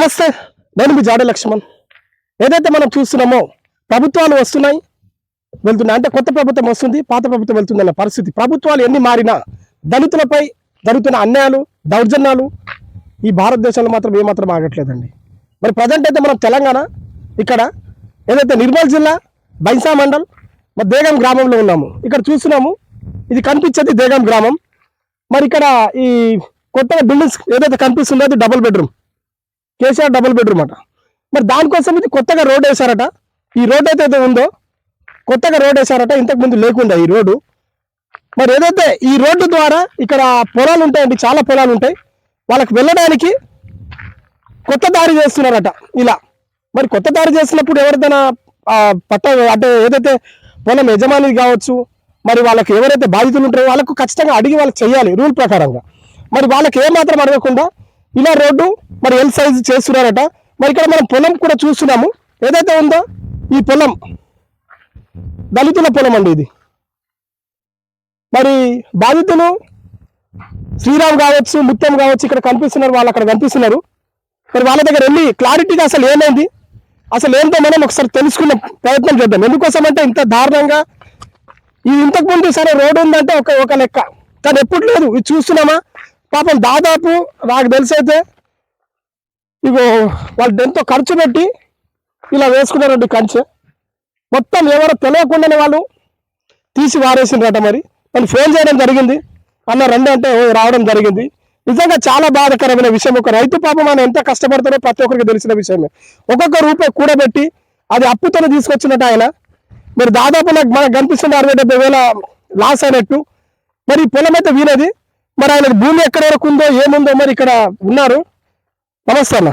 నమస్తే నేను మీ జాడ లక్ష్మణ్. ఏదైతే మనం చూస్తున్నామో ప్రభుత్వాలు వస్తున్నాయి వెళ్తున్నాయి. అంటే కొత్త ప్రభుత్వం వస్తుంది పాత ప్రభుత్వం వెళ్తుందన్న పరిస్థితి. ప్రభుత్వాలు ఎన్ని మారినా దళితులపై జరుగుతున్న అన్యాయాలు దౌర్జన్యాలు ఈ భారతదేశంలో మాత్రం ఏమాత్రం ఆగట్లేదండి. మరి ప్రజెంట్ అయితే మనం తెలంగాణ ఇక్కడ ఏదైతే నిర్మల్ జిల్లా బైన్సా మండల్ మరి దేగం గ్రామంలో ఉన్నాము. ఇక్కడ చూస్తున్నాము ఇది కనిపించేది దేగం గ్రామం. మరి ఇక్కడ ఈ కొత్తగా బిల్డింగ్స్ ఏదైతే కనిపిస్తుందో అది double bedroom KCR double bedroom అట. మరి దానికోసం ఇది కొత్తగా రోడ్ వేశారట. ఈ రోడ్ అయితే ఉందో కొత్తగా రోడ్ వేశారట ఇంతకు ముందు లేకుండా ఈ రోడ్డు. మరి ఏదైతే ఈ రోడ్డు ద్వారా ఇక్కడ పొలాలు ఉంటాయండి చాలా పొలాలు ఉంటాయి వాళ్ళకి వెళ్ళడానికి కొత్త దారి చేస్తున్నారట ఇలా. మరి కొత్త దారి చేసినప్పుడు ఎవరిదైనా పట్ట అంటే ఏదైతే పొలం యజమాని కావచ్చు మరి వాళ్ళకి ఎవరైతే బాధితులు ఉంటారో వాళ్ళకు ఖచ్చితంగా అడిగి వాళ్ళకి చేయాలి రూల్ ప్రకారంగా. మరి వాళ్ళకి ఏమాత్రం అడగకుండా ఇలా రోడ్డు మరి ఎల్ సైజ్ చేస్తున్నారట. మరి ఇక్కడ మనం పొలం కూడా చూస్తున్నాము. ఏదైతే ఉందో ఈ పొలం దళితుల పొలం అండి ఇది. మరి బాధితులు శ్రీరామ్ కావచ్చు ముత్యం కావచ్చు ఇక్కడ కనిపిస్తున్నారు వాళ్ళు అక్కడ కనిపిస్తున్నారు. మరి వాళ్ళ దగ్గర వెళ్ళి క్లారిటీగా అసలు ఏమైంది? అసలు ఏంటో మనం ఒకసారి తెలుసుకునే ప్రయత్నం చేద్దాం. ఎందుకోసం అంటే ఇంత దారుణంగా ఇది ఇంతకు ముందు సరే రోడ్డు ఉందంటే ఒక ఒక లెక్క. కానీ ఎప్పుడు లేదు. ఇది చూస్తున్నామా? పాపం దాదాపు నాకు తెలిసైతే ఇగో వాళ్ళు ఎంతో ఖర్చు పెట్టి ఇలా వేసుకున్నారండి కంచె. మొత్తం ఎవరో తెలియకుండానే వాళ్ళు తీసి వారేసిండ్రట మరి. వాళ్ళు ఫోన్ చేయడం జరిగింది. అన్న రండి అంటే రావడం జరిగింది. నిజంగా చాలా బాధకరమైన విషయం. ఒక రైతు పాపం మనం ఎంత కష్టపడతారో ప్రతి ఒక్కరికి తెలిసిన విషయమే. ఒక్కొక్క రూపాయి కూడబెట్టి అది అప్పుతోనే తీసుకొచ్చినట్టు ఆయన. మరి దాదాపు నాకు మనకు కనిపిస్తుంది అరవై డెబ్బై వేల లాస్ అయినట్టు. మరి ఈ పొలం అయితే వీనది మరి ఆయనకు భూమి ఎక్కడ వరకు ఉందో ఏముందో మరి ఇక్కడ ఉన్నారు. నమస్తే అన్న.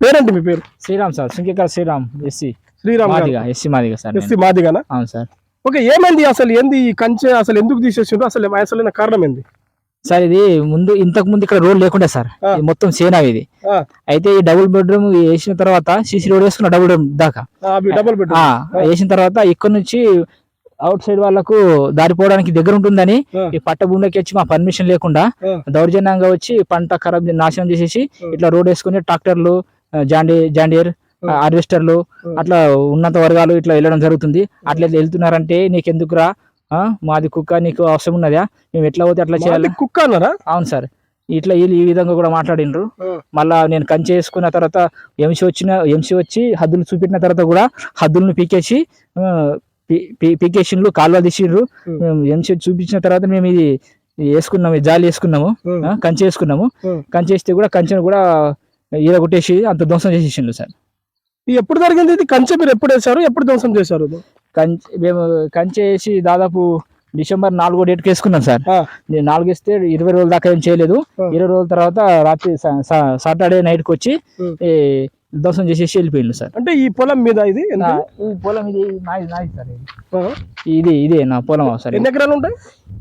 పేరేంటి మీ పేరు? Sriram sir Sunkikar Sriram SC Sriram Madiga SC Madiga sir SC. మాదిగానా? అవును సార్. ఓకే ఏమైంది అసలు? ఏంది ఈ కంచె అసలు ఎందుకు తీసేసిండ్రు? అసలు అసలు కారణం ఏంది? సార్ ఇది ముందు ఇంతకు ముందు ఇక్కడ రోడ్ లేకుండా సార్. మొత్తం సేనా ఇది. అయితే ఈ డబుల్ బెడ్రూమ్ వేసిన తర్వాత సీసీ రోడ్ వేసుకున్న డబుల్ బెడ్రూమ్ దాకా. డబుల్ బెడ్ ఆ, వేసిన తర్వాత ఇక్కడ నుంచి అవుట్ సైడ్ వాళ్ళకు దారిపోవడానికి దగ్గర ఉంటుందని. ఈ పట్ట భూమిలోకి వచ్చి మా పర్మిషన్ లేకుండా. దౌర్జన్యంగా వచ్చి పంట ఖరాబ్ నాశనం చేసేసి. ఇట్లా రోడ్ వేసుకుని ట్రాక్టర్లు జాండీ జాండియర్. హార్వెస్టర్లు. అట్లా ఉన్నత వర్గాలు ఇట్లా వెళ్ళడం జరుగుతుంది అట్లా వెళ్తున్నారంటే నీకెందుకురా మాది కుక్క నీకు అవసరం ఉన్నదా మేము ఎట్లా పోతే అట్లా చేయాలి కుక్క అన్నారా అవును సార్ ఇట్లా వీళ్ళు ఈ విధంగా కూడా మాట్లాడిండ్రు ఆ. మళ్ళా నేను కంచె వేసుకున్న తర్వాత ఎంసీ వచ్చిన ఎంసీ వచ్చి హద్దులు చూపెట్టిన తర్వాత కూడా హద్దులను పీకేసి పీకేసిండ్రు కాలువ తీసిండ్రు ఉం. మేము ఎంసీ చూపించిన తర్వాత మేము ఇది వేసుకున్నాము జాలి వేసుకున్నాము కంచె వేసుకున్నాము. కంచె వేస్తే కూడా కంచెను కూడా ఈర కొట్టేసి అంత ధ్వంసం చేసేసిండ్రు సార్. ఎప్పుడు జరిగింది ఇది? కంచె మీరు ఎప్పుడు వేశారు? ఎప్పుడు ధ్వంసం చేశారు? కంచె మేము కంచె వేసి దాదాపు డిసెంబర్ నాలుగో డేట్కి వేసుకున్నాం సార్. నేను నాలుగు వేస్తే ఇరవై రోజుల దాకా ఏం చేయలేదు. ఇరవై రోజుల తర్వాత రాత్రి సాటర్డే నైట్కి వచ్చి దర్శనం చేసేసి వెళ్ళిపోయిండు సార్. అంటే ఈ పొలం మీద ఇది ఈ పొలం ఇది నాది నాది సార్ ఇది. ఇది నా పొలం సార్ ఎన్ని ఎకరాలు ఉంటాయి?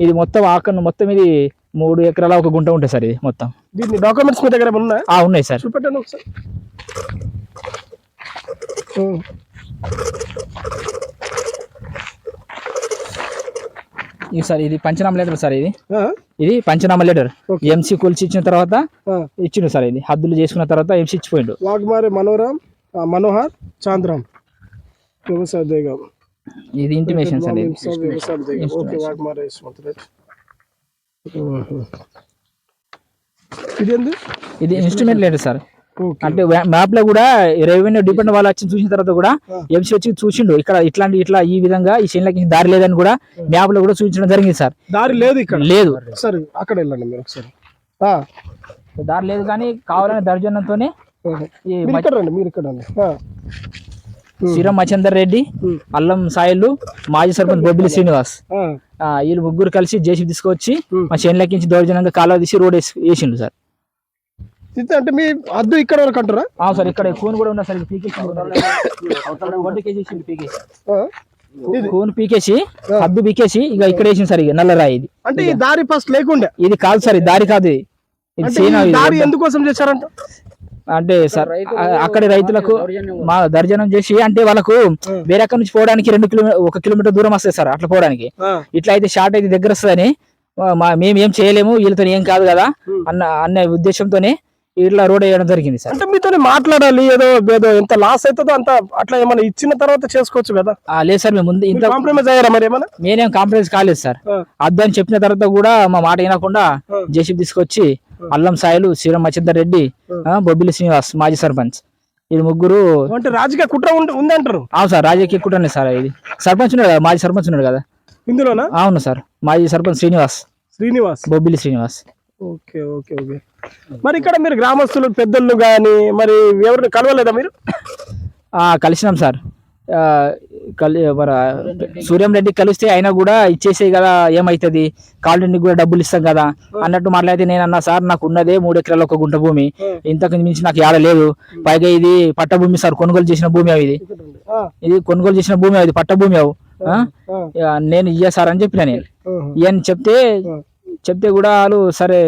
ఇది మొత్తం ఆకన్న మొత్తం ఇది మూడు ఎకరాల ఒక గుంట ఉంటుంది సార్ ఇది మొత్తం. దీన్ని డాక్యుమెంట్స్ మీ దగ్గర ఉన్నాయా? ఉన్నాయి సార్. చూపెట్టండి ఒకసారి. ఇది సార్ ఇది పంచనామా లెటర్ సార్ ఇది. ఇది పంచనామా లెటర్. ఎంసీ కొలిచి ఇచ్చిన తర్వాత. ఇచ్చిండు సార్ ఇది. హద్దులు చేసుకున్న తర్వాత ఎంసీ ఇచ్చిపోయిండు. వాగ్మారే మనోరామ్ మనోహర్ చాంద్రామ్ ఇది ఇంటిమేషన్ సార్ ఇది. ఇది ఇన్స్ట్రుమెంట్ లెటర్ సార్. అంటే మ్యాప్లో కూడా రెవెన్యూ డిపెండ్ వాళ్ళు వచ్చి చూసిన తర్వాత కూడా. ఎంసీ వచ్చి చూసిండు. ఇక్కడ ఇట్లాంటి ఇట్లా ఈ విధంగా ఈ చేనులకి దారి లేదని కూడా మ్యాప్లో కూడా చూపించడం జరిగింది సార్. దారి లేదు ఇక్కడ? లేదు. సరే అక్కడ వెళ్ళండి మీరు ఒకసారి. ఆ, దారి లేదు కానీ కావాలని దర్జనంతోనే మీరు ఇక్కడ ఆ, శ్రీరామ్ మచందర్ రెడ్డి. అల్లం సాయిలు మాజీ సర్పంచ్ బొబ్బిలి శ్రీనివాస్. వీళ్ళు ముగ్గురు కలిసి జేసీ తీసుకొచ్చి. మా చేనులకి నుంచి దౌర్జన్యంగా కాలువ తీసి రోడ్ వేసి వేసిండు సార్. అంటే మీ అద్దు ఇక్కడ వరకు అంటారా? సార్ ఇక్కడ కూన్ కూడా ఉన్నా సార్ పీకేసి ఒడ్డుకేసేసిండు పీకేసి. కూన్ పీకేసి ఇక ఇక్కడ వేసింది సార్ ఇక నల్లరాయి ఇది. అంటే ఈ దారి ఫస్ట్ లేకుండే? ఇది కాదు సార్ ఇది దారి కాదు. దారి ఎందుకోసం చేశారంట? అంటే సార్ అక్కడి రైతులకు మా దర్జనం చేసి అంటే వాళ్ళకు వేరే అక్కడి నుంచి పోవడానికి రెండు కిలోమీటర్ ఒక కిలోమీటర్ దూరం వస్తుంది సార్ అట్లా పోవడానికి. ఇట్లా అయితే షార్ట్ అయితే దగ్గర వస్తుందని మా మేము ఏం చేయలేము వీళ్ళతో ఏం కాదు కదా అన్న అన్న ఉద్దేశంతోనే ఇట్లా రోడ్ వేయడం జరిగింది సార్. అంటే మీతో మాట్లాడాలి ఏదో ఏదో ఎంత లాస్ అవుతుందో అంత అట్లా ఏమైనా ఇచ్చిన తర్వాత చేసుకోవచ్చు కదా. ఆ, లేదు సార్ మేము ముందు ఇంత కాంప్రమైజ్ అయ్యారా మరి ఏమైనా నేనేం కాంప్రమైజ్ కాలేదు సార్. అద్దని చెప్పిన తర్వాత కూడా మా మాట వినకుండా. జేసీబీ తీసుకొచ్చి అల్లం సాయిలు శ్రీరామ్ మచ్చిందర్ రెడ్డి బొబ్బిలి శ్రీనివాస్ మాజీ సర్పంచ్. ఇది ముగ్గురు అంటే రాజకీయ కుట్ర ఉంది ఉందంటారు? అవును సార్ రాజకీయ కుట్రనే సార్ ఇది. సర్పంచ్ ఉన్నాడు కదా మాజీ సర్పంచ్ ఉన్నాడు కదా? ఇందులోనా? అవును సార్ మాజీ sarpanch Srinivas Srinivas. Bobbili Srinivas. Okay okay okay. మరి ఇక్కడ మీరు గ్రామస్తులు పెద్దలు కానీ మరి ఎవరిని కలవలేదా మీరు? కలిసినాం సార్. కలి మన సూర్యం రెడ్డి కలిస్తే అయినా కూడా ఇచ్చేసేయి కదా ఏమైతుంది? కాలనీకి కూడా డబ్బులు ఇస్తాం కదా. అన్నట్టు మాట్లాడితే నేను అన్నా సార్ నాకు ఉన్నదే మూడు ఎకరాల ఒక గుంట భూమి. ఇంతకు మించి నాకు ఏడ లేదు. పైగా ఇది పట్ట భూమి సార్ కొనుగోలు చేసిన భూమి అవి ఇది. ఇది కొనుగోలు చేసిన భూమి అది పట్ట భూమి అవు. నేను ఇయ్య సార్ అని చెప్పిన నేను. ఆ, ఇయని చెప్తే. చెప్తే కూడా వాళ్ళు సరే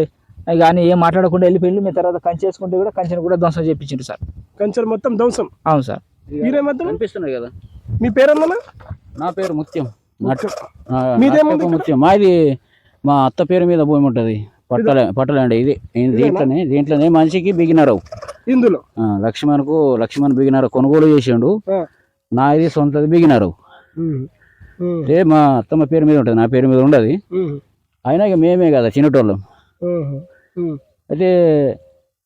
కానీ ఏం మాట్లాడకుండా వెళ్ళిపోయి మీ తర్వాత కంచె వేసుకుంటే కూడా కంచెను కూడా ధ్వంసం చేయించారు సార్. కంచెలు మొత్తం ధ్వంసం? అవును సార్. మీరేమవుతారు కనిపిస్తున్నాయి కదా. మీ పేరేమన్నా నా? పేరు ముత్యం. ముత్యం. మాది మా అత్త పేరు మీద భూమి ఉంటది. పట్టలే పట్టలండి ఇది. దీంట్లోనే దీంట్లోనే మనిషికి బిగినరావు. ఇందులో? లక్ష్మణ్కు లక్ష్మణ్ బిగినరావు కొనుగోలు చేసిండు. నా ఇది సొంతది బిగినరావు. ఉమ్, అంటే మా అత్తమ్మ పేరు మీద ఉంటుంది. నా పేరు మీద ఉండదు. అయినా ఇక మేమే కదా చిన్నటోళ్ళం. అయితే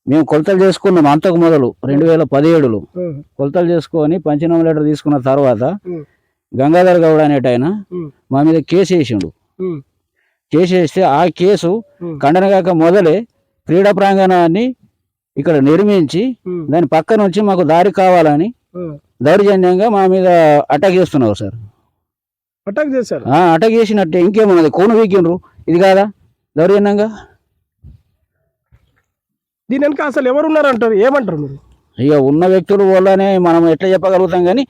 మేము కొలతలు చేసుకున్నాం అంతకు మొదలు రెండు వేల పదిహేడులో కొలతలు చేసుకొని పంచనామా లెటర్ తీసుకున్న తర్వాత గంగాధర్ గౌడ్ అనేట ఆయన మా మీద కేసు వేసిండు. కేసు వేస్తే ఆ కేసు ఖండనగాక మొదలే క్రీడా ప్రాంగణాన్ని ఇక్కడ నిర్మించి దాని పక్క నుంచి మాకు దారి కావాలని. దౌర్జన్యంగా మా మీద అటాక్ చేస్తున్నారు సార్. అటాక్ చేశారు. అటాక్ చేసినట్టే. ఇంకేమున్నది? కోను వీకిండ్రు. ఇది కాదా? దౌర్జన్యంగా దీని వెనక అసలు ఎవరు ఉన్నారంటారు ఏమంటారు మీరు? ఇక ఉన్న వ్యక్తుల వల్లనే మనం ఎట్లా చెప్పగలుగుతాం కానీ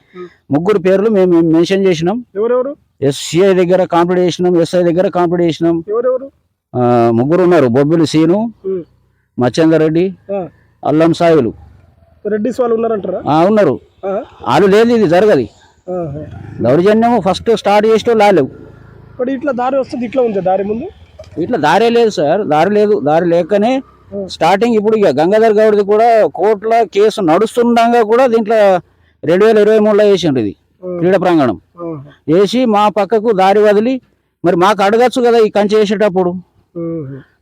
ముగ్గురు పేర్లు మేము మెన్షన్ చేసినాం. ఎవరెవరు? ఎస్సీఐ దగ్గర కాంప్లీట్ చేసినాం ఎస్ఐ దగ్గర కాంప్లీట్ చేసినాం. ఎవరెవరు? ముగ్గురు ఉన్నారు. బొబ్బిలి సీను మచ్చేందర్ రెడ్డి అల్లం సాయిలు. రెడ్డిస్ వాళ్ళు ఉన్నారంటారా? ఉన్నారు. వాళ్ళు లేదు ఇది జరగదు. దౌర్జన్యము ఫస్ట్ స్టార్ట్ చేసిన లాలేవు ఇప్పుడు ఇట్లా దారి వస్తుంది ఇట్లా ఉంది దారి ముందు? ఇట్లా దారే లేదు సార్ దారి లేదు దారి లేకనే స్టార్టింగ్ ఇప్పుడు ఇక గంగాధర్ గౌడ్ది కూడా కోర్టుల కేసు నడుస్తుండగా కూడా దీంట్లో రెండు వేల ఇరవై మూడులో వేసిండు ఇది క్రీడా ప్రాంగణం. వేసి మా పక్కకు దారి వదిలి మరి మాకు అడగచ్చు కదా ఈ కంచె వేసేటప్పుడు?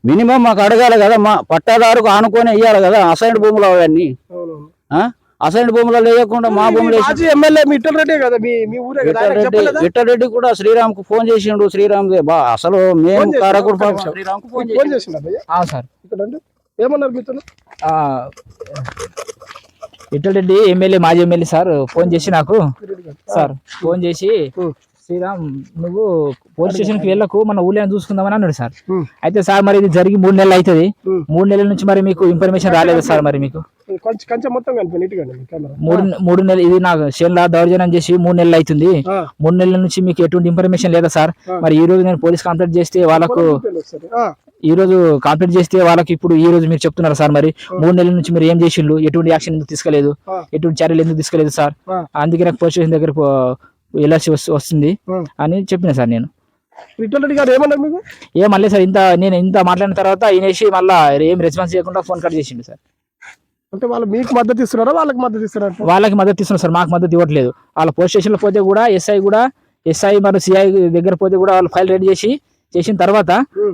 మినిమం మాకు అడగాలి కదా మా పట్టాదారుకు ఆనుకొని వేయాలి కదా అసైన్ భూములు అవన్నీ. అసైన్ భూములు లేకుండా మా భూములు ఇట్టల్ రెడ్డి కదా మీ మీ ఊరే కదా ఆయనకు రెడ్డి చెప్పలేదా? విఠలరెడ్డి కూడా శ్రీరామ్కు ఫోన్ చేసిండు శ్రీరామ్ అసలు మేము ఫోన్ చేసిండా? కారకుడు. శ్రీరామ్కు ఫోన్ చేసిండా ఏమన్నారు మీతో విఠల్ రెడ్డి ఎమ్మెల్యే మాజీ ఎమ్మెల్యే సార్ ఫోన్ చేసి నాకు సార్ ఫోన్ చేసి. శ్రీరామ్ నువ్వు పోలీస్ స్టేషన్కి వెళ్ళకు మన ఊళ్ళో చూసుకుందామని అన్నాడు సార్. అయితే సార్ మరి ఇది జరిగి మూడు నెలలు అవుతుంది. మూడు నెలల నుంచి మరి మీకు ఇన్ఫర్మేషన్ రాలేదు సార్ మరి మీకు కొంచెం కంచె మొత్తం కనిపి కెమెరా మూడు మూడు నెలలు ఇది నాకు షెల్లా దౌర్జన్యం చేసి మూడు నెలలు అవుతుంది. మూడు నెలల నుంచి మీకు ఎటువంటి ఇన్ఫర్మేషన్ లేదా సార్. మరి ఈ రోజు నేను పోలీస్ కంప్లైంట్ చేస్తే వాళ్ళకు ఈ రోజు కంప్లైంట్ చేస్తే వాళ్ళకి ఇప్పుడు ఈ రోజు మీరు చెప్తున్నారు సార్ మరి. మూడు నెలల నుంచి మీరు ఏం చేసిండ్రు? ఎటువంటి యాక్షన్ ఎందుకు తీసుకోలేదు. ఎటువంటి చర్యలు ఎందుకు తీసుకోలేదు సార్? ఆ. అందుకే నాకు పోలీస్ స్టేషన్ దగ్గర వెళ్ళాల్సి వస్తు- వస్తుంది. అని చెప్పిన సార్ నేను. విఠల్ రెడ్డి గారు ఏమన్నారు మీకు? ఏం మళ్ళీ సార్. ఇంత నేను ఇంత మాట్లాడిన తర్వాత ఈయనేసి మళ్ళీ ఏం రెస్పాన్స్ చేయకుండా ఫోన్ కట్ చేసిండు సార్. అంటే వాళ్ళు మీకు మద్దతు ఇస్తున్నారా? వాళ్ళకి మద్దతు ఇస్తున్నారా వాళ్ళకి మద్దతు ఇస్తున్నారు సార్ మాకు మద్దతు ఇవ్వట్లేదు. వాళ్ళ పోలీస్ స్టేషన్లో పోతే కూడా ఎస్ఐ కూడా ఎస్ఐ మరియు సిఐ దగ్గర పోతే కూడా వాళ్ళు ఫైల్ రెడీ చేసి చేసిన తర్వాత.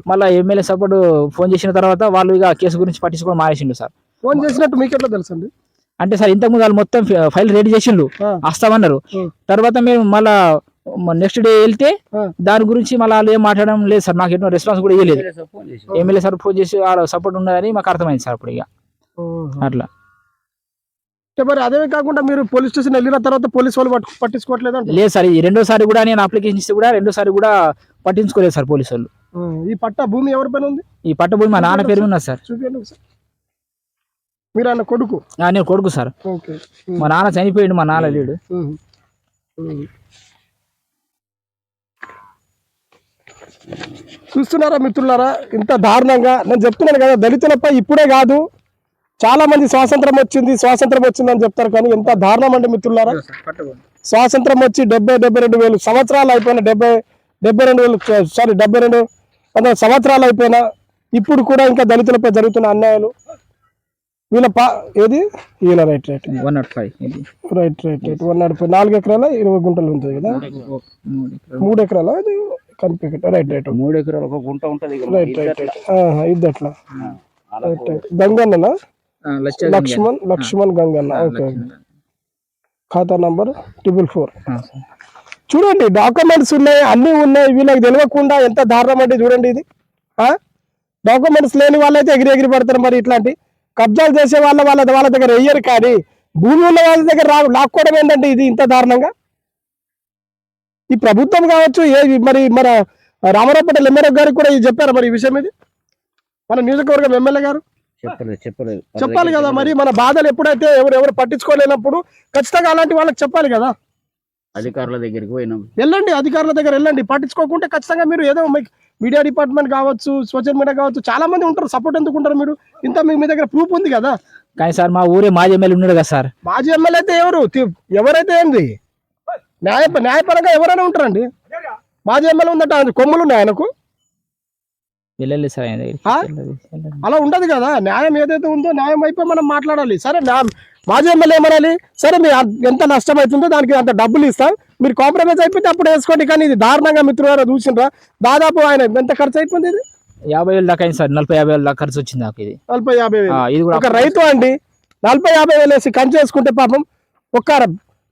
మళ్ళీ ఎమ్మెల్యే సపోర్ట్ ఫోన్ చేసిన తర్వాత వాళ్ళు ఇక కేసు గురించి పట్టించుకోవడం మానేసిండు సార్. ఫోన్ చేసినట్టు మీకు ఎట్లా తెలుసు అండి అంటే సార్ ఇంతకుముందు వాళ్ళు మొత్తం ఫైల్ రెడీ చేసిండు. వస్తామన్నారు. తర్వాత మేము మళ్ళా నెక్స్ట్ డే వెళ్తే. దాని గురించి మళ్ళీ వాళ్ళు ఏం మాట్లాడడం లేదు సార్ నాకు ఎటువంటి రెస్పాన్స్ కూడా ఇవ్వలేదు ఎమ్మెల్యే సార్ ఫోన్ చేసి వాళ్ళ సపోర్ట్ ఉన్నదని మాకు అర్థమైంది సార్ అప్పుడు ఇక. అట్లా. అంటే మరి అదే కాకుండా మీరు పోలీస్ స్టేషన్ వెళ్ళిన తర్వాత పోలీస్ వాళ్ళు పట్టు- పట్టించుకోవట్లేదు లేదు సార్ ఈ రెండోసారి కూడా నేను అప్లికేషన్ ఇస్తే కూడా రెండోసారి కూడా పట్టించుకోలేదు సార్ పోలీసు వాళ్ళు. ఈ పట్ట భూమి ఎవరి పైన ఉంది? ఈ పట్టభూమి మా నాన్న పేరు ఉన్నది సార్. చూపించండి ఒకసారి. మీరు ఆయన కొడుకు? నేను కొడుకు సార్. ఓకే. మా నాన్న చనిపోయాడు మా నాన్న లేడు. చూస్తున్నారా మిత్రులారా? ఇంత దారుణంగా నేను చెప్తున్నాను కదా దళితులపై ఇప్పుడే కాదు చాలా మంది స్వాతంత్రం వచ్చింది స్వాతంత్రం వచ్చింది అని చెప్తారు కానీ ఎంత దారుణం అండి మిత్రులారా? స్వాతంత్రం వచ్చి డెబ్బై డెబ్బై రెండు వేలు సంవత్సరాలు అయిపోయిన డెబ్బై డెబ్బై రెండు వేలు సారీ డెబ్బై రెండు వందల సంవత్సరాలు అయిపోయినా ఇప్పుడు కూడా ఇంకా దళితులపై జరుగుతున్న అన్యాయాలు. వీళ్ళ పా ఏది? ఈయన right right. One not five right right right. One నడిపి నాలుగు ఎకరాల ఇరవై గుంటలు ఉంటుంది కదా? మూడు ఎకరాల ఇది కనిపించట రైట్ రైట్ మూడు ఎకరాలు ఒక గుంట ఉంటది రైట్ రైట్ రైట్. ఆహా, ఇది అట్లా. Right right. గంగన్ననా? Laxman Laxman Ganganna. Okay. ఖాతా నంబర్ ట్రిపుల్ ఫోర్. చూడండి డాక్యుమెంట్స్ ఉన్నాయి అన్నీ ఉన్నాయి వీళ్ళకి తెలియకుండా ఎంత దారుణం అంటే చూడండి ఇది. డాక్యుమెంట్స్ లేని వాళ్ళైతే ఎగిరి ఎగిరి పడతారు మరి ఇట్లాంటి. కబ్జాలు చేసే వాళ్ళ వాళ్ళ వాళ్ళ దగ్గర వెయ్యరు కానీ భూమి ఉన్న వాళ్ళ దగ్గర రా లాక్కోవడం ఏంటంటే ఇది ఇంత దారుణంగా? ఈ ప్రభుత్వం కావచ్చు ఏ మరి మన రామారావు పటేల్ ఎమ్మెల్యే గారికి కూడా ఇది చెప్పారు మరి ఈ విషయం ఇది? మన నియోజకవర్గం ఎమ్మెల్యే గారు? చెప్పలేదు చెప్పలేదు. చెప్పాలి కదా మరి మన బాధలు ఎప్పుడైతే ఎవరు ఎవరు పట్టించుకోలేనప్పుడు ఖచ్చితంగా అలాంటి వాళ్ళకి చెప్పాలి కదా. అధికారుల దగ్గరికి పోయినాం. వెళ్ళండి అధికారుల దగ్గర వెళ్ళండి. పట్టించుకోకుంటే ఖచ్చితంగా మీరు ఏదో మీకు మీడియా డిపార్ట్మెంట్ కావచ్చు సోషల్ మీడియా కావచ్చు చాలా మంది ఉంటారు. సపోర్ట్ ఎందుకు ఉంటారు మీరు? ఇంత మీ మీ దగ్గర ప్రూఫ్ ఉంది కదా. కానీ సార్ మా ఊరే మాజీ ఎమ్మెల్యే ఉన్నాడు కదా సార్. మాజీ ఎమ్మెల్యే అయితే ఎవరు? ఎవరైతే ఏంది? న్యాయ న్యాయపరంగా ఎవరైనా ఉంటారండి. మాజీ ఎమ్మెల్యే ఉందట ఆయన కొమ్ములు ఉన్నాయి ఆయనకు. వెళ్ళలేదు సార్ ఆయన దగ్గరికి. అలా ఉండదు కదా. న్యాయం ఏదైతే ఉందో న్యాయం అయిపోయి మనం మాట్లాడాలి. సరే మాజీ ఎమ్మెల్యే ఏమనాలి? సరే మీ అం- ఎంత నష్టం అవుతుందో దానికి అంత డబ్బులు ఇస్తాం. మీరు కాంప్రమైజ్ అయిపోతే అప్పుడు వేసుకోండి. కానీ ఇది దారుణంగా మిత్రులారా చూసిండ్రా? దాదాపు ఆయన ఎంత ఖర్చు అయిపోయింది ఇది? యాభై వేలు దాకా అయింది సార్. నలభై యాభై వేలు దాకా ఖర్చు వచ్చింది నాకు ఇది. నలభై యాభై వేలు. ఇది కూడా ఒక రైతు అండి నలభై యాభై వేలు వేసి కంచి వేసుకుంటే పాపం ఒక్క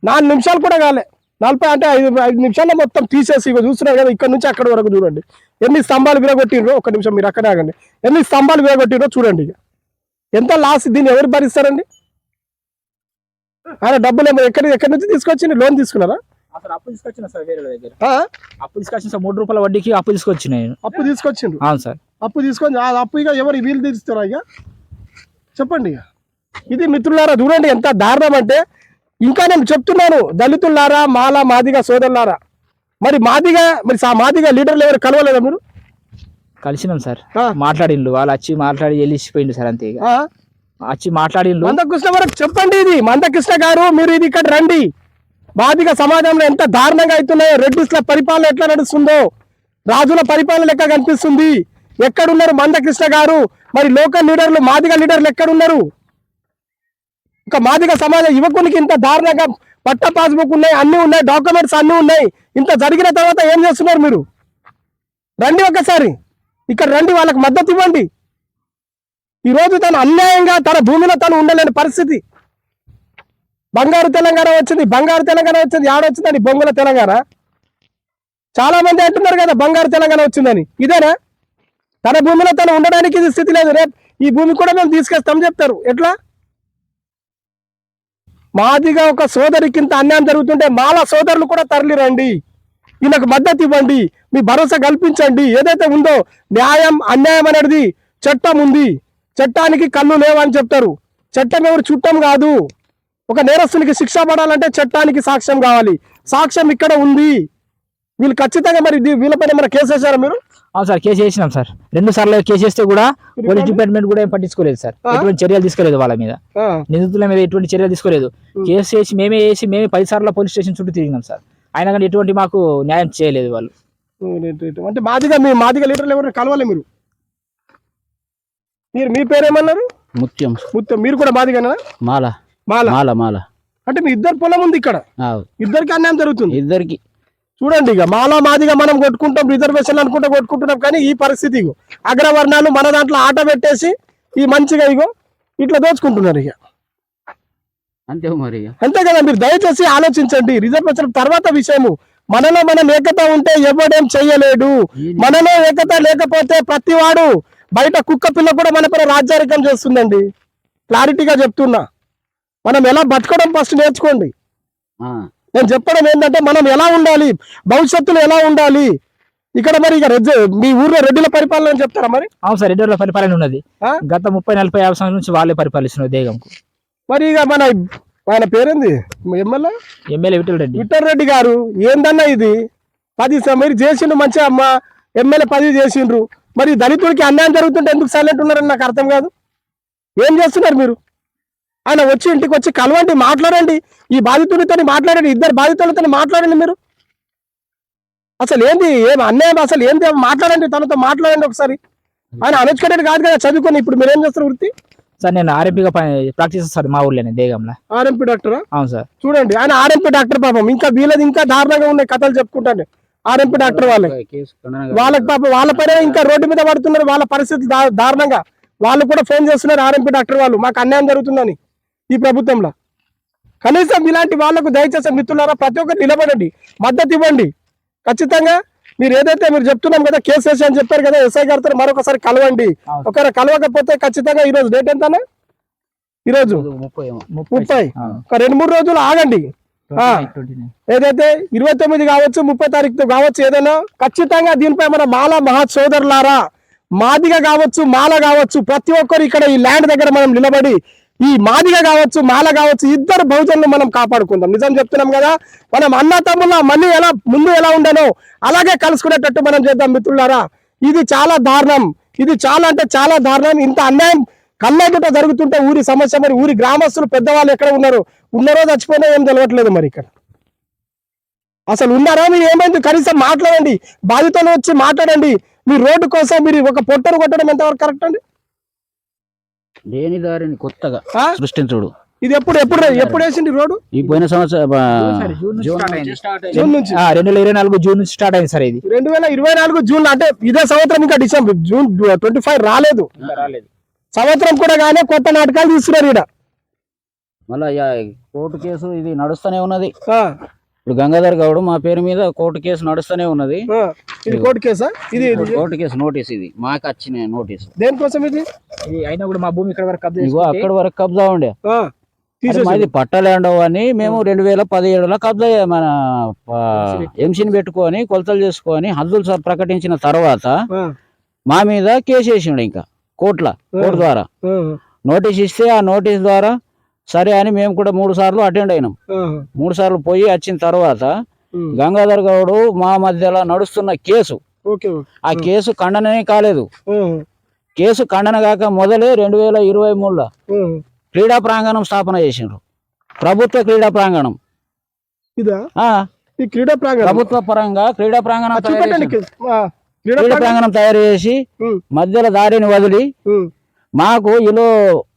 నాలుగు నిమిషాలు కూడా కాలే. నలభై అంటే ఐదు ఐదు నిమిషాల్లో మొత్తం తీసేసి ఇగో చూస్తున్నారు కదా ఇక్కడ నుంచి అక్కడ వరకు చూడండి. ఎన్ని స్తంభాలు విరగొట్టిండ్రో ఒక నిమిషం మీరు అక్కడే ఆగండి. ఎన్ని స్తంభాలు విరగొట్టిండ్రో చూడండి ఇక ఎంత లాస్ దీన్ని ఎవరు భరిస్తారండి? ఆయన డబ్బులు ఏమో ఎక్కడి ఎక్కడి నుంచి తీసుకొచ్చి లోన్ తీసుకున్నారా? అసలు అప్పు తీసుకొచ్చిన సార్ వేరే వాళ్ళ దగ్గర. ఆ? అప్పు తీసుకొచ్చిన సార్ మూడు రూపాయల వడ్డీకి అప్పు తీసుకొచ్చిన అప్పు తీసుకొచ్చిండ్రు? అవును సార్. అప్పు తీసుకొని అప్పు ఇక ఎవరు వీళ్ళు తీరుస్తారా ఇక చెప్పండి ఇక ఇది మిత్రులారా చూడండి ఎంత దారుణం అంటే ఇంకా నేను చెప్తున్నాను దళితులారా మాల మాదిగా సోదరులారా మరి మాదిగా మరి మాదిగా లీడర్లు ఎవరు కలవలేదా మీరు? కలిసినాం సార్. మాట్లాడిండు వాళ్ళు వచ్చి మాట్లాడి వెళ్ళిపోయిండు సార్ అంతే? వచ్చి మాట్లాడిండు మందకృష్ణ వరకు చెప్పండి ఇది. మందకృష్ణ గారు మీరు ఇది ఇక్కడ రండి. మాదిగ సమాజంలో ఎంత దారుణంగా అవుతున్నాయో రెడ్డిస్ల పరిపాలన ఎట్లా నడుస్తుందో రాజుల పరిపాలన లెక్క కనిపిస్తుంది. ఎక్కడున్నారు మందకృష్ణ గారు? మరి లోకల్ లీడర్లు మాదిగ లీడర్లు ఎక్కడున్నారు? ఒక మాదిగ సమాజ యువకునికి ఇంత దారుణంగా పట్ట పాస్బుక్ ఉన్నాయి అన్ని ఉన్నాయి డాక్యుమెంట్స్ అన్ని ఉన్నాయి. ఇంత జరిగిన తర్వాత ఏం చేస్తున్నారు మీరు? రండి ఒకసారి. ఇక్కడ రండి వాళ్ళకి మద్దతు ఇవ్వండి. ఈరోజు తను అన్యాయంగా తన భూమిలో తను ఉండలేని పరిస్థితి. బంగారు తెలంగాణ వచ్చింది బంగారు తెలంగాణ వచ్చింది ఆడొచ్చిందని బొంగుల తెలంగాణ. చాలా మంది అంటున్నారు కదా బంగారు తెలంగాణ వచ్చిందని. ఇదేనా? తన భూమిలో తను ఉండడానికి ఇది స్థితి లేదు. రేపు ఈ భూమి కూడా మేము తీసుకొస్తాం చెప్తారు. ఎట్లా? మాదిగా ఒక సోదరికి ఇంత అన్యాయం జరుగుతుంటే మాల సోదరులు కూడా తరలి రండి. ఈయనకు మద్దతు ఇవ్వండి. మీ భరోసా కల్పించండి. ఏదైతే ఉందో న్యాయం అన్యాయం అనేది చట్టం ఉంది. చట్టానికి కళ్ళు లేవని చెప్తారు. చట్టం ఎవరు చుట్టం కాదు. ఒక నేరస్తునికి శిక్ష పడాలంటే చట్టానికి సాక్ష్యం కావాలి. సాక్ష్యం ఇక్కడ ఉంది. వీళ్ళు ఖచ్చితంగా మరి వీళ్ళపైన మన కేసు వేశారా మీరు? అవును సార్ కేసు వేసినాం సార్. రెండు సార్లు కేసు వేస్తే కూడా పోలీస్ డిపార్ట్మెంట్ కూడా ఏం పట్టించుకోలేదు సార్. ఎటువంటి చర్యలు తీసుకోలేదు వాళ్ళ మీద. నిందితుల మీద ఎటువంటి చర్యలు తీసుకోలేదు. కేసు వేసి మేమే వేసి మేమే పది సార్లు పోలీస్ స్టేషన్ చుట్టూ తిరిగినాం సార్. అయినా కానీ ఎటువంటి మాకు న్యాయం చేయలేదు వాళ్ళు. అంటే మాదిగా మీ మాదిగా లీడర్లు ఎవరు కలవాలి మీరు? మీరు మీ పేరేమన్నారు? ముత్యం. మొత్తం మీరు కూడా మాదిగానా మాల. మాల. మాల మాల. అంటే మీ ఇద్దరు పొలం ఉంది ఇక్కడ. ఇద్దరికి అన్యాయం జరుగుతుంది. ఇద్దరికి చూడండి ఇక మాలా మాదిగా మనం కొట్టుకుంటాం రిజర్వేషన్ అనుకుంటా కొట్టుకుంటున్నాం కానీ ఈ పరిస్థితి ఇగో అగ్రవర్ణాలు మన దాంట్లో ఆట పెట్టేసి ఈ మంచిగా ఇగో ఇట్లా దోచుకుంటున్నారు ఇక. అంతే మరి. అంతే కదా మీరు దయచేసి ఆలోచించండి. రిజర్వేషన్ తర్వాత విషయము మనలో మనం ఏకత ఉంటే ఎవడేం చెయ్యలేడు మనలో ఏకత లేకపోతే ప్రతివాడు బయట కుక్క పిల్ల కూడా మన పైన రాజ్యాధికం చేస్తుందండి. క్లారిటీగా చెప్తున్నా. మనం ఎలా బతకడం ఫస్ట్ నేర్చుకోండి. నేను చెప్పడం ఏంటంటే మనం ఎలా ఉండాలి? భవిష్యత్తులో ఎలా ఉండాలి? ఇక్కడ మరి ఇక మీ ఊర్లో రెడ్డిల పరిపాలన అని చెప్తారా మరి? అవును సార్ రెడ్డి పరిపాలన ఉన్నది? గత ముప్పై నలభై యాభై సంవత్సరాల నుంచి వాళ్ళే పరిపాలిస్తున్నారు దేగంకు మరి ఇక మన ఆయన పేరేంది? ఎమ్మెల్యే? ఎమ్మెల్యే విఠల్ రెడ్డి. విఠల్ రెడ్డి గారు ఏందన్నా ఇది? పది మీరు చేసిండ్రు మంచిగా అమ్మ ఎమ్మెల్యే పది చేసిండ్రు. మరి దళితుడికి అన్యాయం జరుగుతుంటే ఎందుకు సైలెంట్ ఉన్నారని నాకు అర్థం కాదు. ఏం చేస్తున్నారు మీరు? ఆయన వచ్చి ఇంటికి వచ్చి కలవండి మాట్లాడండి. ఈ బాధితుడితో మాట్లాడండి ఇద్దరు బాధితులతో మాట్లాడండి మీరు. అసలు ఏంది ఏం అన్యాయం అసలు ఏంది మాట్లాడండి తనతో మాట్లాడండి ఒకసారి. ఆయన అన్ఎడ్యుకేటెడ్ కాదు కదా చదువుకొని ఇప్పుడు మీరు ఏం చేస్తారు వృత్తి? సార్ నేను ఆర్ఎంపీగా ప్రాక్టీస్ చేస్తాను మా ఊర్లోనే దేగంలో. ఆర్ఎంపీ డాక్టరా? అవును సార్. చూడండి ఆయన ఆర్ఎంపీ డాక్టర్ పాపం. ఇంకా వీళ్ళది ఇంకా దారుణంగా ఉన్నాయి కథలు చెప్పుకుంటాను. ఆర్ఎంపీ డాక్టర్ వాళ్ళకి వాళ్ళకి పాప వాళ్ళ పైన ఇంకా రోడ్డు మీద పడుతున్నారు వాళ్ళ పరిస్థితి దారుణంగా. వాళ్ళు కూడా ఫోన్ చేస్తున్నారు ఆర్ఎంపీ డాక్టర్ వాళ్ళు. మాకు అన్యాయం జరుగుతుందని. ఈ ప్రభుత్వంలో. కనీసం ఇలాంటి వాళ్ళకు దయచేసి మిత్రులారా ప్రతి ఒక్కరు నిలబడండి మద్దతు ఇవ్వండి. ఖచ్చితంగా మీరు ఏదైతే మీరు చెప్తున్నాం కదా కేసు వేసి అని చెప్పారు కదా ఎస్ఐ గారితో మరొకసారి కలవండి. ఒకరు కలవకపోతే ఖచ్చితంగా ఈ రోజు డేట్ ఎంతనా? ఈరోజు ముప్పై ఒక రెండు మూడు రోజులు ఆగండి. ఏదైతే ఇరవై తొమ్మిది కావచ్చు ముప్పై తారీఖు కావచ్చు ఏదైనా ఖచ్చితంగా దీనిపై మన మాల మహా సోదరులారా మాదిగ కావచ్చు మాల కావచ్చు ప్రతి ఒక్కరు ఇక్కడ ఈ ల్యాండ్ దగ్గర మనం నిలబడి ఈ మాదిగ కావచ్చు మాల కావచ్చు ఇద్దరు బహుజనులు మనం కాపాడుకుందాం. నిజం చెప్తున్నాం కదా మనం అన్న తమ్ముల మళ్ళీ ఎలా ముందు ఎలా ఉండనో అలాగే కలుసుకునేటట్టు మనం చేద్దాం మిత్రులారా. ఇది చాలా దారుణం. ఇది చాలా అంటే చాలా దారుణం. ఇంత అన్యాయం కళ్ళగుట జరుగుతుంటే ఊరి సమస్య మరి ఊరి గ్రామస్తులు పెద్దవాళ్ళు ఎక్కడ ఉన్నారు? ఉన్నారో చచ్చిపోయినా ఏం తెలవట్లేదు మరి ఇక్కడ. అసలు ఉన్నారా మీరు? ఏమైంది? కనీసం మాట్లాడండి. బాధితులు వచ్చి మాట్లాడండి. మీ రోడ్డు కోసం మీరు ఒక పొట్టను కొట్టడం ఎంతవరకు కరెక్ట్ అండి? లేని దారిని కొత్తగా? సృష్టించుడు. ఇది ఎప్పుడు ఎప్పుడు ఎప్పుడు వేసింది రోడ్డు? ఈ పోయిన సంవత్సరం నుంచి రెండు వేల ఇరవై నాలుగు జూన్ నుంచి స్టార్ట్ అయింది సార్ ఇది. రెండు వేల ఇరవై నాలుగు జూన్ అంటే ఇదే సంవత్సరం ఇంకా డిసెంబర్ జూన్ ట్వంటీ ఫైవ్ రాలేదు. రాలేదు. సంవత్సరం కూడా కానీ కొత్త నాటకాలు తీస్తున్నారు ఈడ. మళ్ళా యా- కోర్టు కేసు ఇది నడుస్తూనే ఉన్నది. ఆ, ఇప్పుడు గంగాధర్ గౌడ్ మా పేరు మీద కోర్టు కేసు నడుస్తూనే ఉన్నది. ఇది కోర్టు కేసా? ఇది ఇది కోర్టు కేసు నోటీస్ ఇది. మాకు వచ్చిన నోటీస్. దేనికోసం ఇది? ఇది అయినా కూడా మా భూమి ఇక్కడ వరకు కబ్జా ఇగో అక్కడ వరకు కబ్జా ఉండే. మాది పట్టలేండవు అని మేము రెండు వేల పదిహేడులో కబ్జా మన ఎంసీని పెట్టుకొని కొలతలు చేసుకొని హద్దులు ప్రకటించిన తర్వాత మా మీద కేసు వేసిండు ఇంకా కోర్టుల కోర్టు ద్వారా. నోటీస్ ఇస్తే ఆ నోటీస్ ద్వారా సరే అని మేము కూడా మూడు సార్లు అటెండ్ అయినాం. మూడు సార్లు పోయి వచ్చిన తర్వాత. గంగాధర్ గౌడ్ మా మధ్యలో నడుస్తున్న కేసు. ఆ కేసు ఖండనే కాలేదు. కేసు ఖండన కాక మొదలే రెండు వేల ఇరవై మూడులో. క్రీడా ప్రాంగణం స్థాపన చేసిండ్రు. ప్రభుత్వ క్రీడా ప్రాంగణం. ఇదా? ఆ. ఈ క్రీడా ప్రాంగణం. ప్రభుత్వ పరంగా క్రీడా ప్రాంగణం క్రీడా ప్రాంగణం. తయారు చేసి మధ్యలో దారిని వదిలి మాకు ఇలా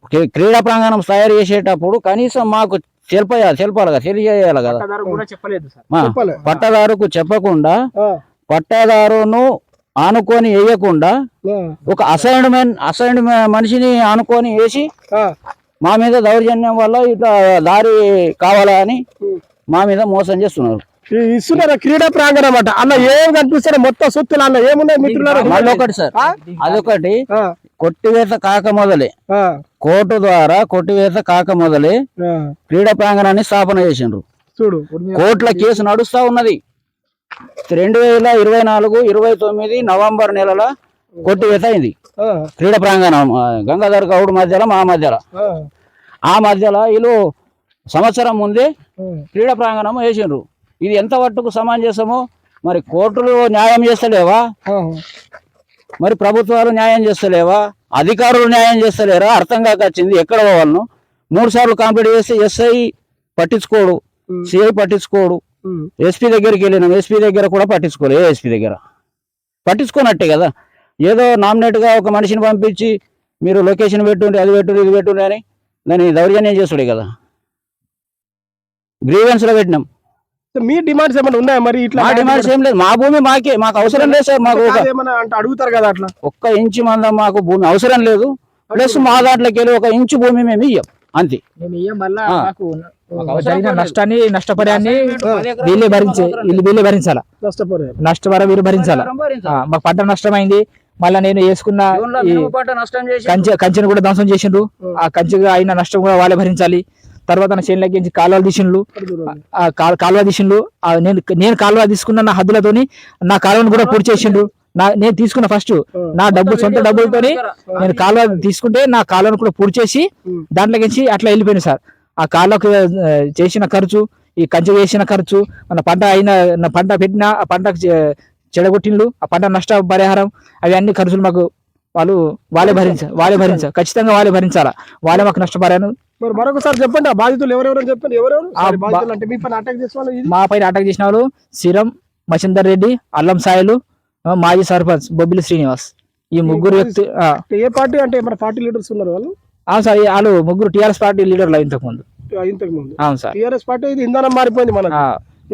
క్రీ- క్రీడా ప్రాంగణం తయారు చేసేటప్పుడు కనీసం మాకు తెలపాలి తెలపాలి కదా తెలియజేయాలి కదా. పట్టదారుకు చెప్పకుండా ఆ, పట్టదారును ఆనుకొని వేయకుండా ఒక అసైన్డ్ మెన్ అసైన్డ్ మనిషిని ఆనుకొని వేసి మా మీద దౌర్జన్యం వల్ల ఇట్లా దారి కావాలా అని. మా మీద మోసం చేస్తున్నారు. ఇస్తున్నారు క్రీడా ప్రాంగణం అట అన్న ఏం కనిపిస్తారు మొత్తం సొత్తులు అన్న ఏమున్నాయి మిత్రులారా? మళ్ళీ ఒకటి సార్? అదొకటి కొట్టివేత కాక మొదలే. కోర్టు ద్వారా కొట్టివేత కాక మొదలే. క్రీడా ప్రాంగణాన్ని స్థాపన చేసిండ్రు. చూడు కోర్టుల కేసు నడుస్తా ఉన్నది. రెండు వేల ఇరవై నాలుగు ఇరవై తొమ్మిది నవంబర్ నెలల కొట్టివేత అయింది. క్రీడా ప్రాంగణం గంగాధర్ గౌడ్ మధ్యలో మా మధ్యలో. ఆ, మధ్యలో వీళ్ళు సంవత్సరం ముందే. క్రీడా ప్రాంగణం వేసిండ్రు. ఇది ఎంత మట్టుకు సమంజసమో? మరి కోర్టులు న్యాయం చేస్తలేవా. మరి ప్రభుత్వాలు న్యాయం చేస్తలేవా? అధికారులు న్యాయం చేస్తలేరా? అర్థం కాక వచ్చింది. ఎక్కడ పోవాలను? మూడు సార్లు కంప్లీట్ చేస్తే ఎస్ఐ పట్టించుకోడు. సిఐ పట్టించుకోడు. ఎస్పీ దగ్గరికి వెళ్ళినాం. ఎస్పీ దగ్గర కూడా పట్టించుకోలేదు ఏ ఎస్పీ దగ్గర? పట్టించుకోనట్టే కదా. ఏదో నామినేట్గా ఒక మనిషిని పంపించి మీరు లొకేషన్ పెట్టుండి అది పెట్టుండి ఇది పెట్టుండి అని దాన్ని దౌర్జన్యం చేస్తుడే కదా. గ్రీవెన్స్లో పెట్టినాం. మీ డిమాండ్స్ ఏమైనా ఉన్నాయా మరి ఇట్లా మా డిమాండ్స్ ఏం లేదు. మా భూమి మాకే మాకు అవసరం లేదు సార్ మాకు అంటే అడుగుతారు కదా అట్లా. ఒక్క ఇంచు మందం మాకు భూమి అవసరం లేదు. ప్లస్ మా దాంట్లోకి వెళ్ళి ఒక ఇంచు భూమి మేము ఇయ్యం. అంతే. నష్టాన్ని ఎకరాలు వీళ్ళే భరించే వీళ్ళు వీళ్ళే భరించాలా? నష్టపరం వీరు భరించాలా? మాకు పంట నష్టమైంది. మళ్ళీ నేను వేసుకున్న కంచె కంచెను కూడా ధ్వంసం చేసిండ్రు. ఆ. కంచెగా అయిన నష్టం కూడా వాళ్ళే భరించాలి. తర్వాత నా చేనులకి నుంచి కాలువలు తీసిండ్లు. ఆ కాలువ తీసిండ్లు. నేను నేను కాలువ తీసుకున్న నా హద్దులతోని నా కాలువను కూడా పూర్తి చేసిండు. నా నేను తీసుకున్న ఫస్ట్ నా డబ్బు సొంత డబ్బులతోని నేను కాలువ తీసుకుంటే నా కాలువను కూడా పూర్తి చేసి ఉమ్. అట్లా వెళ్ళిపోయింది సార్. ఆ కాలువకు చేసిన ఖర్చు ఈ కంచె వేసిన ఖర్చు మన పంట అయిన పంట పెట్టిన ఆ పంట చెడగొట్టిండ్లు ఆ పంట నష్ట పరిహారం అవి అన్ని ఖర్చులు మాకు వాళ్ళు వాళ్ళే భరించాలి వాళ్ళే భరించాలి ఖచ్చితంగా వాళ్ళే భరించాలా? వాళ్ళే మాకు నష్టపరిహారం మరి మరొకసారి చెప్పండి ఆ బాధితులు ఎవరెవరు చెప్పండి. ఎవరెవరు? బాధితులు అంటే మీ పైన అటాక్ చేసిన వాళ్ళు? మా పైన అటాక్ చేసిన వాళ్ళు శ్రీరామ్ మచిందర్ రెడ్డి అల్లం సాయిలు మాజీ సర్పంచ్ బొబ్బిలి శ్రీనివాస్. ఈ ముగ్గురు వ్యక్తి ఏ పార్టీ అంటే మన పార్టీ లీడర్స్ ఉన్నారు వాళ్ళు? అవును సార్ వాళ్ళు ముగ్గురు టీఆర్ఎస్ పార్టీ లీడర్లు ఇంతకు ముందు ఇంతకు ముందు అవును సార్. టిఆర్ఎస్ పార్టీ ఇది ఇంధనం మారిపోయింది మనకు. ఆ,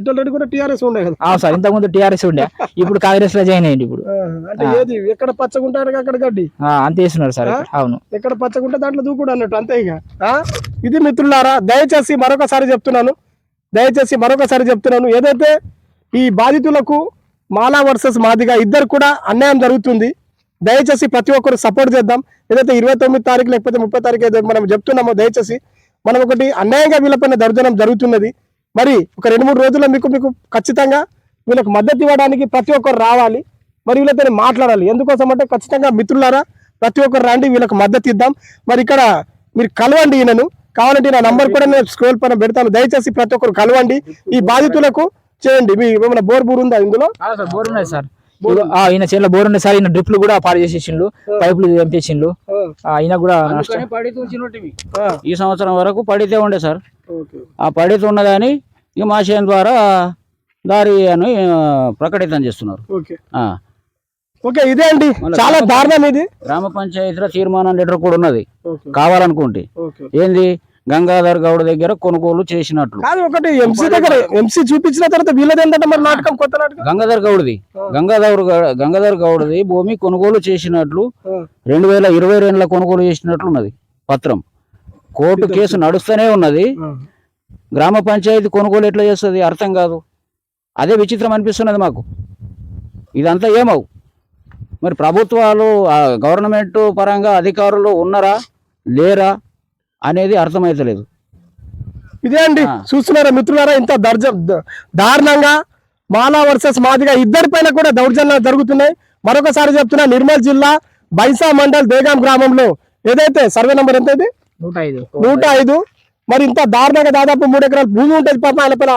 ఇటల్ రెడ్డి కూడా టిఆర్ఎస్ ఉండే కదా. సార్ ఇంతకు ముందు టీఆర్ఎస్ ఉండే. ఇప్పుడు కాంగ్రెస్లో జాయిన్ అయ్యింది ఇప్పుడు. అంటే ఏది? ఎక్కడ పచ్చగుంటారు అక్కడ గడ్డి? అంతే చేస్తున్నారు సార్. అవును. ఎక్కడ పచ్చగుంటే దాంట్లో దూకుడు అన్నట్టు అంతే ఇక? ఇది మిత్రులారా దయచేసి మరొకసారి చెప్తున్నాను. దయచేసి మరొకసారి చెప్తున్నాను. ఏదైతే ఈ బాధితులకు మాలా వర్సెస్ మాదిగా ఇద్దరు కూడా అన్యాయం జరుగుతుంది దయచేసి ప్రతి ఒక్కరు సపోర్ట్ చేద్దాం. ఏదైతే ఇరవై తొమ్మిది తారీఖు లేకపోతే ముప్పై తారీఖు ఏదైతే మనం చెప్తున్నామో దయచేసి మనం ఒకటి అన్యాయంగా వీళ్ళపైన దర్శనం జరుగుతున్నది. మరి ఒక రెండు మూడు రోజుల్లో మీకు మీకు ఖచ్చితంగా వీళ్ళకి మద్దతు ఇవ్వడానికి ప్రతి ఒక్కరు రావాలి. మరి వీళ్ళతో మాట్లాడాలి. ఎందుకోసం అంటే ఖచ్చితంగా మిత్రులారా ప్రతి ఒక్కరు రండి వీళ్ళకి మద్దతు ఇద్దాం. మరి ఇక్కడ మీరు కలవండి ఈయనను. కావాలంటే నా నంబర్ కూడా నేను స్క్రోల్ పైన పెడతాను. దయచేసి ప్రతి ఒక్కరు కలవండి. ఈ బాధితులకు చేయండి. మీ ఏమైనా బోర్ బోర్ ఉందా ఇందులో? ఆ, సార్ బోర్ ఉన్నాయి సార్. ఇదిగో, ఆ, ఈయన చేనులో బోర్ ఉన్నాయి సార్. ఈయన డ్రిప్లు కూడా పాడు చేసేసిండు. పైపులు ఎంపేసిండు ఆ, ఈయన కూడా ఈ సంవత్సరం వరకు పడితే ఉండే సార్. ఓకే. ఆ పడితే ఉన్నదని ఇక మా చేను ద్వారా దారి అని ప్రకటితం చేస్తున్నారు. ఓకే. ఓకే ఇదే అండి. చాలా దారుణం ఇది. గ్రామ పంచాయతీలో తీర్మానం లెటర్ కూడా ఉన్నది. కావాలనుకుంటే. ఏంది? గంగాధర్ గౌడ్ దగ్గర కొనుగోలు చేసినట్లు. ఒకటి ఎంసీ దగ్గర ఎంసీ చూపించిన తర్వాత వీళ్ళది ఏంటంటే మరి నాటకం కొత్త నాటకం? గంగాధర్ గౌడ్ది. గంగాధర్ గంగాధర్ గౌడ్ది భూమి కొనుగోలు చేసినట్లు రెండు వేల ఇరవై రెండులో కొనుగోలు చేసినట్లు ఉన్నది పత్రం. కోర్టు కేసు నడుస్తూనే ఉన్నది. గ్రామ పంచాయతీ కొనుగోలు ఎట్లా చేస్తుంది అర్థం కాదు. అదే విచిత్రం అనిపిస్తున్నది మాకు. ఇదంతా ఏమవు? మరి ప్రభుత్వాలు గవర్నమెంట్ పరంగా అధికారులు ఉన్నారా? లేరా? అనేది అర్థమైతలేదు. ఇదే అండి. చూస్తున్నారా మిత్రులారా ఇంత దర్జ దారుణంగా మాలా వర్సెస్ మాదిగా ఇద్దరి పైన కూడా దౌర్జన్యాలు జరుగుతున్నాయి. మరొకసారి చెప్తున్నా నిర్మల్ జిల్లా బైసా మండల్ దేగాం గ్రామంలో ఏదైతే సర్వే నంబర్ ఎంత ఇది నూట ఐదు. నూట ఐదు. మరి ఇంత దారుణంగా దాదాపు మూడు ఎకరాల భూమి ఉంటుంది పాపం ఆయన పైన.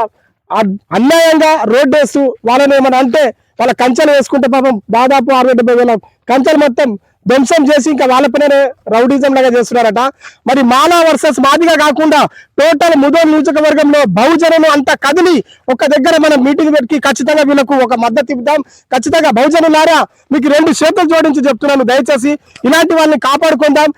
అన్యాయంగా రోడ్డు వేస్తూ వాళ్ళని ఏమైనా అంటే వాళ్ళ కంచెలు వేసుకుంటే పాపం దాదాపు అరవై డెబ్బై వేల కంచెలు మొత్తం ధ్వంసం చేసి ఇంకా వాళ్ళపైనే రౌడిజం లాగా చేస్తున్నారట. మరి మాలా వర్సెస్ మాదిగా కాకుండా టోటల్ ముదో నియోజకవర్గంలో బహుజనులు అంత కదిలి ఒక దగ్గర మనం మీటింగ్ పెట్టి ఖచ్చితంగా వీళ్ళకు ఒక మద్దతు ఇద్దాం. ఖచ్చితంగా బహుజనులారా మీకు రెండు చేతులు జోడించి చెప్తున్నాను. దయచేసి ఇలాంటి వాళ్ళని కాపాడుకుందాం.